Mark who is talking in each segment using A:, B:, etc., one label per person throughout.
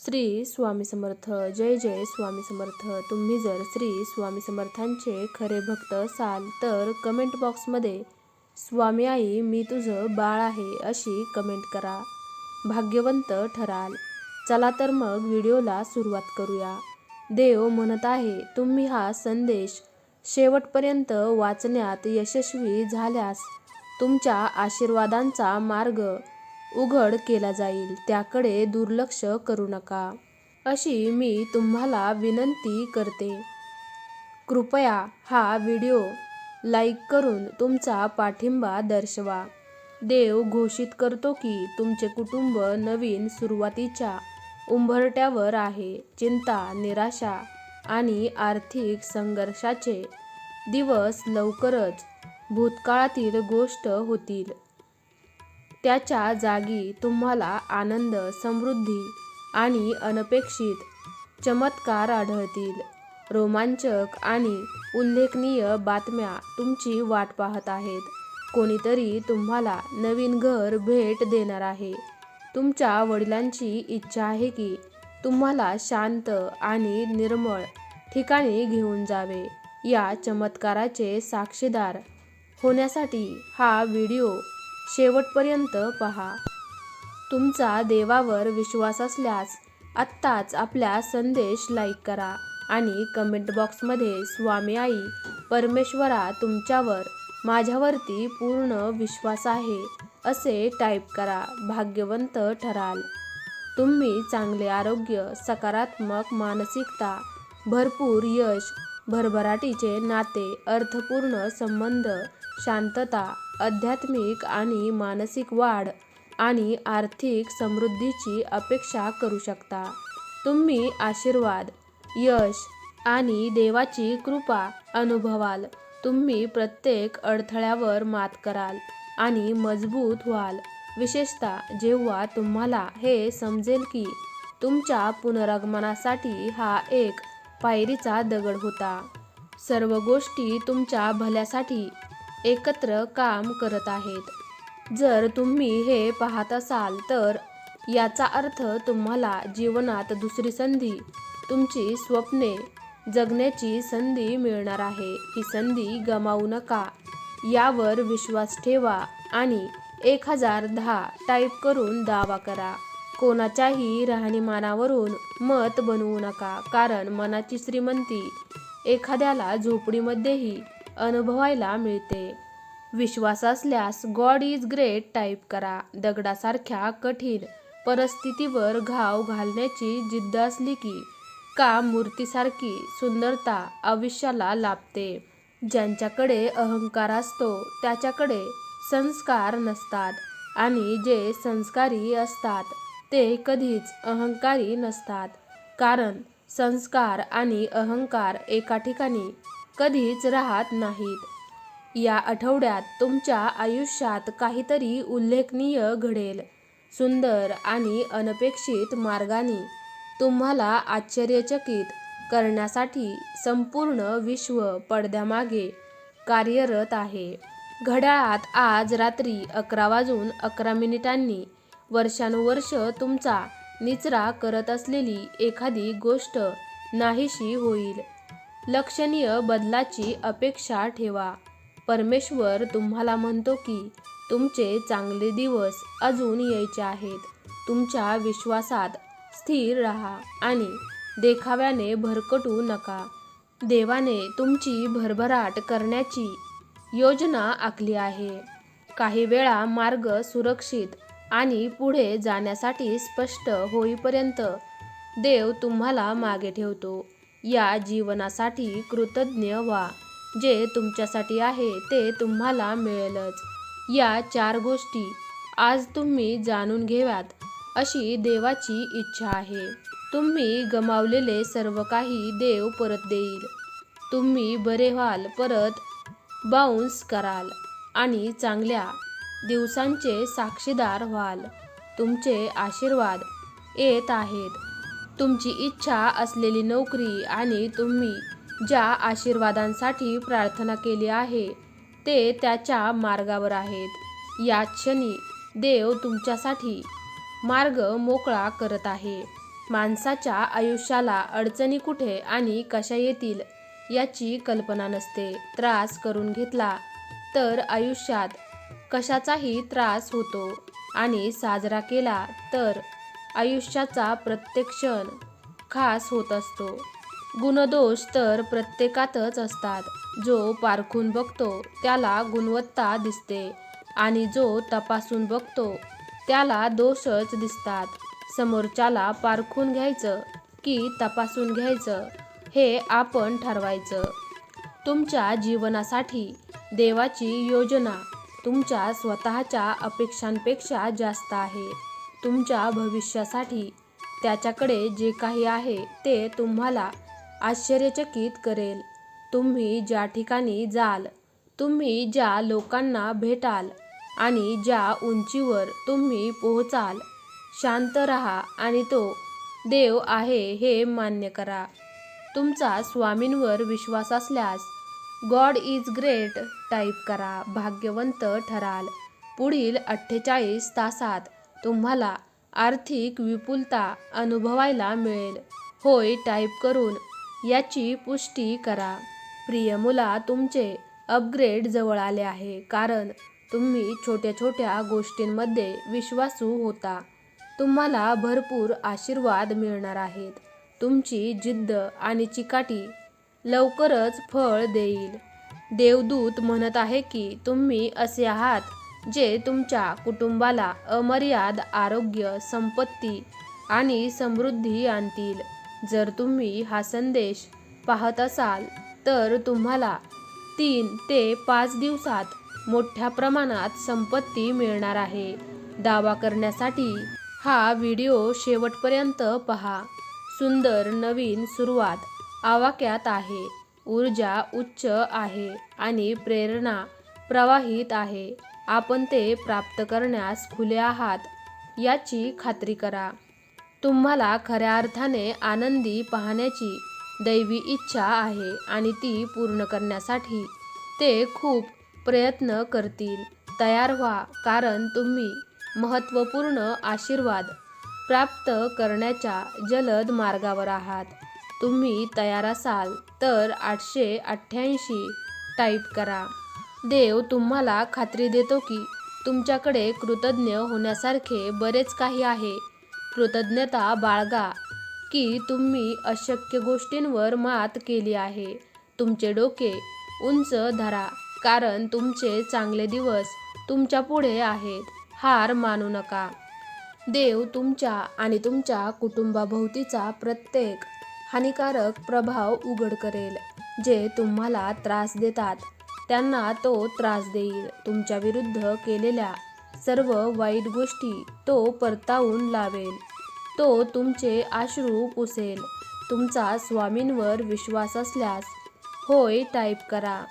A: श्री स्वामी समर्थ जय जय स्वामी समर्थ. तुम्ही जर श्री स्वामी समर्थांचे खरे भक्त असाल तर कमेंट बॉक्समध्ये स्वामी आई मी तुझं बाळ आहे अशी कमेंट करा. भाग्यवंत ठराल. चला तर मग व्हिडिओला सुरुवात करूया. देव म्हणत आहे तुम्ही हा संदेश शेवटपर्यंत वाचण्यात यशस्वी झाल्यास तुमच्या आशीर्वादांचा मार्ग उघड केला जाईल. त्याकडे दुर्लक्ष करू नका. अशी मी तुम्हाला विनंती करते. कृपया हा व्हिडिओ लाईक करून तुमचा पाठिंबा दर्शवा. देव घोषित करतो की तुमचे कुटुंब नवीन सुरुवातीच्या उंबरट्यावर आहे. चिंता निराशा आणि आर्थिक संघर्षाचे दिवस लवकरच भूतकाळातील गोष्ट होतील. त्याच्या जागी तुम्हाला आनंद समृद्धी आणि अनपेक्षित चमत्कार आढळतील. रोमांचक आणि उल्लेखनीय बातम्या तुमची वाट पाहत आहेत. कोणीतरी तुम्हाला नवीन घर भेट देणार आहे. तुमच्या वडिलांची इच्छा आहे की तुम्हाला शांत आणि निर्मळ ठिकाणी घेऊन जावे. या चमत्काराचे साक्षीदार होण्यासाठी हा व्हिडिओ शेवटपर्यंत पहा. तुमचा देवावर विश्वास असल्यास आत्ताच आपल्या संदेश लाईक करा आणि कमेंट बॉक्समध्ये स्वामी आई परमेश्वरा तुमच्यावर माझ्यावरती पूर्ण विश्वास आहे असे टाईप करा. भाग्यवंत ठराल. तुम्ही चांगले आरोग्य सकारात्मक मानसिकता भरपूर यश भरभराटीचे नाते अर्थपूर्ण संबंध शांतता आध्यात्मिक आणि मानसिक वाढ आणि आर्थिक समृद्धीची अपेक्षा करू शकता. तुम्ही आशीर्वाद यश आणि देवाची कृपा अनुभवाल. तुम्ही प्रत्येक अडथळ्यावर मात कराल आणि मजबूत व्हाल. विशेषतः जेव्हा तुम्हाला हे समजेल की तुमच्या पुनरागमनासाठी हा एक पायरीचा दगड होता. सर्व गोष्टी तुमच्या भल्यासाठी एकत्र काम करत आहेत. जर तुम्ही हे पाहत असाल तर याचा अर्थ तुम्हाला जीवनात दुसरी संधी तुमची स्वप्ने जगण्याची संधी मिळणार आहे. ही संधी गमावू नका. यावर विश्वास ठेवा आणि एक हजार दहा टाईप करून दावा करा. कोणाच्याही राहणीमानावरून मत बनवू नका कारण मनाची श्रीमंती एखाद्याला झोपडीमध्येही अनुभवायला मिळते. विश्वास असल्यास गॉड इज ग्रेट टाईप करा. दगडासारख्या कठीण परिस्थितीवर घाव घालण्याची जिद्द असली की का मूर्तीसारखी सुंदरता आयुष्याला लाभते? ज्यांच्याकडे अहंकार असतो त्याच्याकडे संस्कार नसतात. आणि जे संस्कारी असतात ते कधीच अहंकारी नसतात. कारण संस्कार आणि अहंकार एका ठिकाणी कधीच राहत नाहीत. या आठवड्यात तुमच्या आयुष्यात काहीतरी उल्लेखनीय घडेल. सुंदर आणि अनपेक्षित मार्गाने तुम्हाला आश्चर्यचकित करण्यासाठी संपूर्ण विश्व पडद्यामागे कार्यरत आहे. घड्याळात आज रात्री अकरा वाजून अकरा मिनिटांनी वर्षानुवर्ष तुमचा निचरा करत असलेली एखादी गोष्ट नाहीशी होईल. लक्षणीय बदलाची अपेक्षा ठेवा. परमेश्वर तुम्हाला म्हणतो की तुमचे चांगले दिवस अजून यायचे आहेत. तुमच्या विश्वासात स्थिर राहा आणि देखाव्याने भरकटू नका. देवाने तुमची भरभराट करण्याची योजना आखली आहे. काही वेळा मार्ग सुरक्षित आणि पुढे जाण्यासाठी स्पष्ट होईपर्यंत देव तुम्हाला मागे ठेवतो. या जीवनासाठी कृतज्ञ व्हा. जे तुमच्यासाठी आहे ते तुम्हाला मिळेलच. या चार गोष्टी आज तुम्ही जाणून घ्याव्यात अशी देवाची इच्छा आहे. तुम्ही गमावलेले सर्व काही देव परत देईल. तुम्ही बरे व्हाल परत बाउन्स कराल आणि चांगल्या दिवसांचे साक्षीदार व्हाल. तुमचे आशीर्वाद येत आहेत. तुमची इच्छा असलेली नोकरी आणि तुम्ही ज्या आशीर्वादांसाठी प्रार्थना केली आहे ते त्याच्या मार्गावर आहेत. या क्षणी देव तुमच्यासाठी मार्ग मोकळा करत आहे. माणसाच्या आयुष्याला अडचणी कुठे आणि कशा येतील याची कल्पना नसते. त्रास करून घेतला तर आयुष्यात कशाचाही त्रास होतो आणि साजरा केला तर आयुष्याचा प्रत्येक क्षण खास होत असतो. गुणदोष तर प्रत्येकातच असतात. जो पारखून बघतो त्याला गुणवत्ता दिसते आणि जो तपासून बघतो त्याला दोषच दिसतात. समोरच्याला पारखून घ्यायचं की तपासून घ्यायचं हे आपण ठरवायचं. तुमच्या जीवनासाठी देवाची योजना तुमच्या स्वतःच्या अपेक्षांपेक्षा जास्त आहे. तुमच्या भविष्यासाठी त्याच्याकडे जे काही आहे ते तुम्हाला आश्चर्यचकित करेल. तुम्ही ज्या ठिकाणी जाल तुम्ही ज्या लोकांना भेटाल आणि ज्या उंचीवर तुम्ही पोहोचाल शांत रहा आणि तो देव आहे हे मान्य करा. तुमचा स्वामींवर विश्वास असल्यास गॉड इज ग्रेट टाईप करा भाग्यवंत ठराल. पुढील अठ्ठेचाळीस तासात तुम्हाला आर्थिक विपुलता अनुभवायला मिळेल. होय टाईप करून याची पुष्टी करा. प्रिय मुला तुमचे अपग्रेड जवळ आले आहे कारण तुम्ही छोट्या छोट्या गोष्टींमध्ये विश्वासू होता. तुम्हाला भरपूर आशीर्वाद मिळणार आहेत. तुमची जिद्द आणि चिकाटी लवकरच फळ देईल. देवदूत म्हणत आहे की तुम्ही असे आहात जे तुमच्या कुटुंबाला अमर्याद आरोग्य संपत्ती आणि समृद्धी आणतील. जर तुम्ही हा संदेश पाहत असाल तर तुम्हाला तीन ते पाच दिवसात मोठ्या प्रमाणात संपत्ती मिळणार आहे. दावा करण्यासाठी हा व्हिडिओ शेवटपर्यंत पहा. सुंदर नवीन सुरुवात आवाक्यात आहे. ऊर्जा उच्च आहे आणि प्रेरणा प्रवाहित आहे. आपण ते प्राप्त करण्यास खुले आहात याची खात्री करा. तुम्हाला खऱ्या अर्थाने आनंदी पाहण्याची दैवी इच्छा आहे आणि ती पूर्ण करण्यासाठी ते खूप प्रयत्न करतील. तयार व्हा कारण तुम्ही महत्त्वपूर्ण आशीर्वाद प्राप्त करण्याच्या जलद मार्गावर आहात. तुम्ही तयार असाल तर आठशे अठ्ठ्याऐंशी टाईप करा. देव तुम्हाला खात्री देतो की तुमच्याकडे कृतज्ञ होण्यासारखे बरेच काही आहे. कृतज्ञता बाळगा की तुम्ही अशक्य गोष्टींवर मात केली आहे. तुमचे डोके उंच धरा कारण तुमचे चांगले दिवस तुमच्यापुढे आहेत. हार मानू नका. देव तुमच्या आणि तुमच्या कुटुंबाभोवतीचा प्रत्येक हानिकारक प्रभाव उघड करेल जे तुम्हाला त्रास देतात. त्यांना तो त्रास देईल. तुमच्या विरुद्ध केलेल्या सर्व वाईट गोष्टी तो परतावून लावेल. तो तुमचे आश्रू पुसेल. तुमचा स्वामींवर विश्वास असल्यास होय टाईप करा.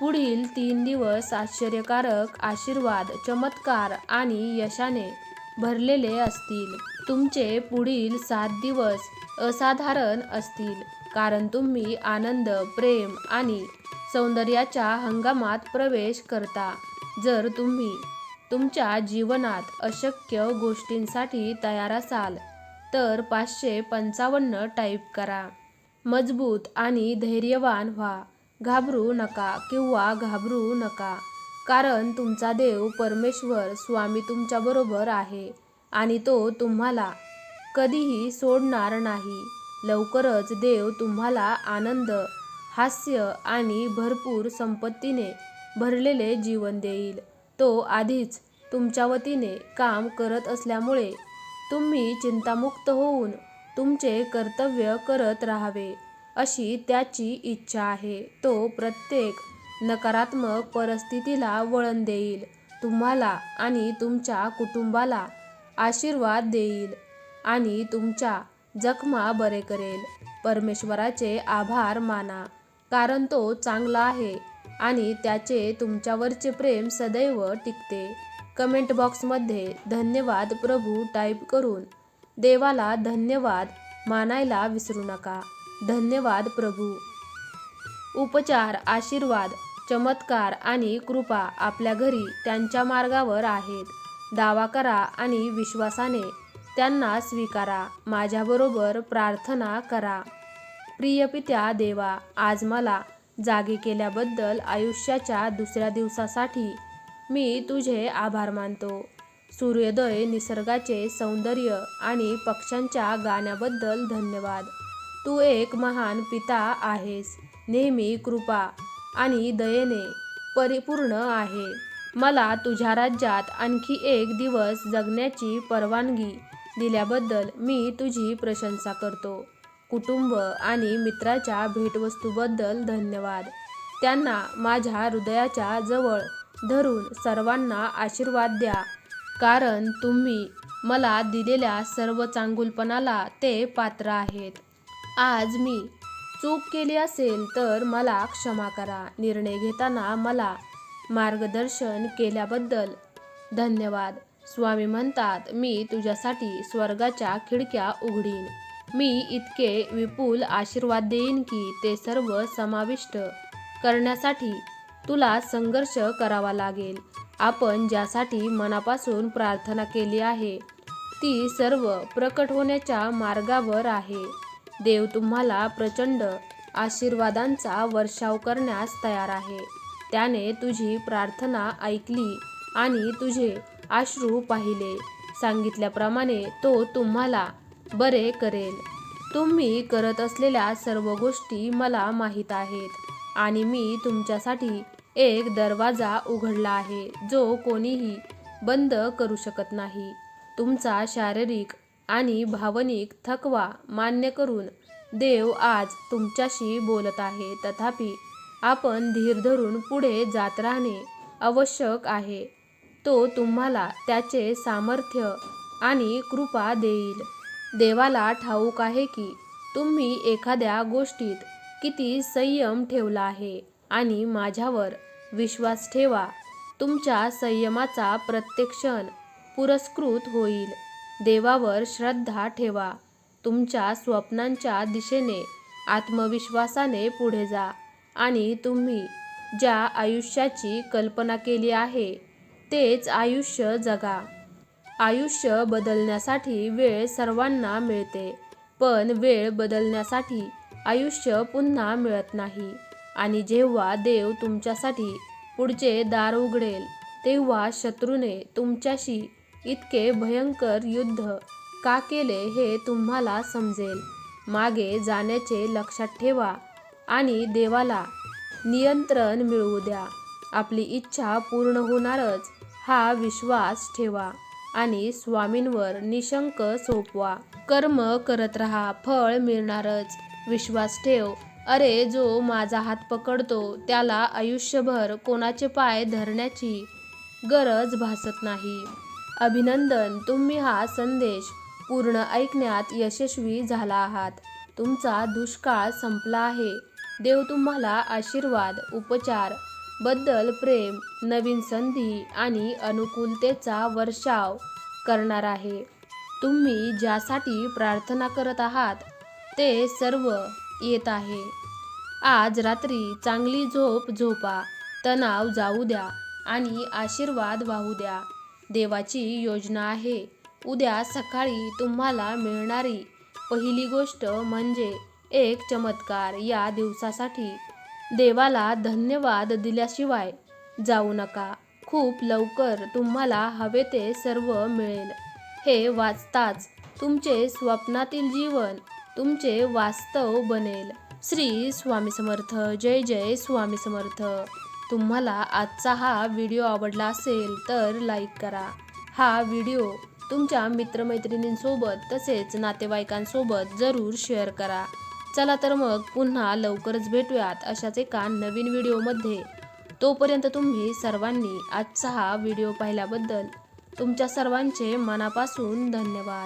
A: पुढील तीन दिवस आश्चर्यकारक आशीर्वाद चमत्कार आणि यशाने भरलेले असतील. तुमचे पुढील सात दिवस असाधारण असतील. कारण तुम्ही आनंद प्रेम आणि सौंदर्याच्या हंगामात प्रवेश करता. जर तुम्ही तुमच्या जीवनात अशक्य गोष्टींसाठी तयार असाल तर पाचशे पंचावन्न टाईप करा. मजबूत आणि धैर्यवान व्हा. घाबरू नका किंवा घाबरू नका कारण तुमचा देव परमेश्वर स्वामी तुमच्याबरोबर आहे आणि तो तुम्हाला कधीही सोडणार नाही. लवकरच देव तुम्हाला आनंद हास्य आणि भरपूर संपत्तीने भरलेले जीवन देईल. तो आधीच तुमच्या वतीने काम करत असल्यामुळे तुम्ही चिंतामुक्त होऊन तुमचे कर्तव्य करत राहावे अशी त्याची इच्छा आहे. तो प्रत्येक नकारात्मक परिस्थितीला वळण देईल तुम्हाला आणि तुमच्या कुटुंबाला आशीर्वाद देईल आणि तुमच्या जखमा बरे करेल. परमेश्वराचे आभार माना. कारण तो चांगला आहे आणि त्याचे तुमच्यावरचे प्रेम सदैव टिकते. कमेंट बॉक्समध्ये धन्यवाद प्रभू टाईप करून. देवाला धन्यवाद मानायला विसरू नका. धन्यवाद प्रभू. उपचार आशीर्वाद चमत्कार आणि कृपा आपल्या घरी त्यांच्या मार्गावर आहेत. दावा करा आणि विश्वासाने त्यांना स्वीकारा. माझ्याबरोबर प्रार्थना करा. प्रिय पित्या देवा आज मला जागे केल्याबद्दल आयुष्याच्या दुसऱ्या दिवसासाठी मी तुझे आभार मानतो. सूर्योदय निसर्गाचे सौंदर्य आणि पक्ष्यांच्या गाण्याबद्दल धन्यवाद. तू एक महान पिता आहेस. नेहमी कृपा आणि दयेने परिपूर्ण आहे. मला तुझ्या राज्यात आणखी एक दिवस जगण्याची परवानगी दिल्याबद्दल मी तुझी प्रशंसा करतो. कुटुंब आणि मित्राच्या भेटवस्तूबद्दल धन्यवाद. त्यांना माझ्या हृदयाच्या जवळ धरून सर्वांना आशीर्वाद द्या. कारण तुम्ही मला दिलेल्या सर्व चांगुलपणाला ते पात्र आहेत. आज मी चूक केली असेल तर मला क्षमा करा. निर्णय घेताना मला मार्गदर्शन केल्याबद्दल धन्यवाद. स्वामी म्हणतात मी तुझ्यासाठी स्वर्गाच्या खिडक्या उघडीन. मी इतके विपुल आशीर्वाद देईन की ते सर्व समाविष्ट करण्यासाठी तुला संघर्ष करावा लागेल. आपण ज्यासाठी मनापासून प्रार्थना केली आहे ती सर्व प्रकट होण्याच्या मार्गावर आहे. देव तुम्हाला प्रचंड आशीर्वादांचा वर्षाव करण्यास तयार आहे. त्याने तुझी प्रार्थना ऐकली आणि तुझे अश्रू पाहिले. सांगितल्याप्रमाणे तो तुम्हाला बरे करेल. तुम्ही करत असलेल्या सर्व गोष्टी मला माहीत आहेत आणि मी तुमच्यासाठी एक दरवाजा उघडला आहे जो कोणीही बंद करू शकत नाही. तुमचा शारीरिक आणि भावनिक थकवा मान्य करून देव आज तुमच्याशी बोलत आहे. तथापि आपण धीर धरून पुढे जात राहणे आवश्यक आहे. तो तुम्हाला त्याचे सामर्थ्य आणि कृपा देईल. देवाला ठाऊक आहे की तुम्ही एखाद्या गोष्टीत किती संयम ठेवला आहे आणि माझ्यावर विश्वास ठेवा. तुमच्या संयमाचा प्रत्येक क्षण पुरस्कृत होईल. देवावर श्रद्धा ठेवा. तुमच्या स्वप्नांच्या दिशेने आत्मविश्वासाने पुढे जा आणि तुम्ही ज्या आयुष्याची कल्पना केली आहे तेच आयुष्य जगा. आयुष्य बदलण्यासाठी वेळ सर्वांना मिळते पण वेळ बदलण्यासाठी आयुष्य पुन्हा मिळत नाही. आणि जेव्हा देव तुमच्यासाठी पुढचे दार उघडेल तेव्हा शत्रूने तुमच्याशी इतके भयंकर युद्ध का केले हे तुम्हाला समजेल. मागे जाण्याचे लक्षात ठेवा आणि देवाला नियंत्रण मिळवू द्या. आपली इच्छा पूर्ण होणारच हा विश्वास ठेवा. आणि स्वामींवर निशंक सोपवा. कर्म करत राहा फळ मिळणारच. विश्वास ठेव. अरे जो माझा हात पकडतो त्याला आयुष्यभर कोणाचे पाय धरण्याची गरज भासत नाही. अभिनंदन तुम्ही हा संदेश पूर्ण ऐकण्यात यशस्वी झाला आहात. तुमचा दुष्काळ संपला आहे. देव तुम्हाला आशीर्वाद उपचार बद्दल प्रेम नवीन संधी आणि अनुकूलतेचा वर्षाव करणार आहे. तुम्ही ज्यासाठी प्रार्थना करत आहात ते सर्व येत आहे. आज रात्री चांगली झोप झोपा तणाव जाऊ द्या आणि आशीर्वाद वाहू द्या. देवाची योजना आहे. उद्या सकाळी तुम्हाला मिळणारी पहिली गोष्ट म्हणजे एक चमत्कार या दिवसासाठी देवाला धन्यवाद दिल्याशिवाय जाऊ नका. खूप लवकर तुम्हाला हवे ते सर्व मिळेल. हे वाचताच तुमचे स्वप्नातील जीवन तुमचे वास्तव बनेल. श्री स्वामी समर्थ. जय जय स्वामी समर्थ. तुम्हाला आजचा हा व्हिडिओ आवडला असेल तर लाईक करा. हा व्हिडिओ तुमच्या मित्रमैत्रिणींसोबत तसेच नातेवाईकांसोबत जरूर शेअर करा. चला तर मग पुन्हा लवकरच भेटूयात अशाच एका नवीन व्हिडिओमध्ये. तोपर्यंत तुम्ही सर्वांनी आजचा हा व्हिडिओ पाहिल्याबद्दल तुमच्या सर्वांचे मनापासून धन्यवाद.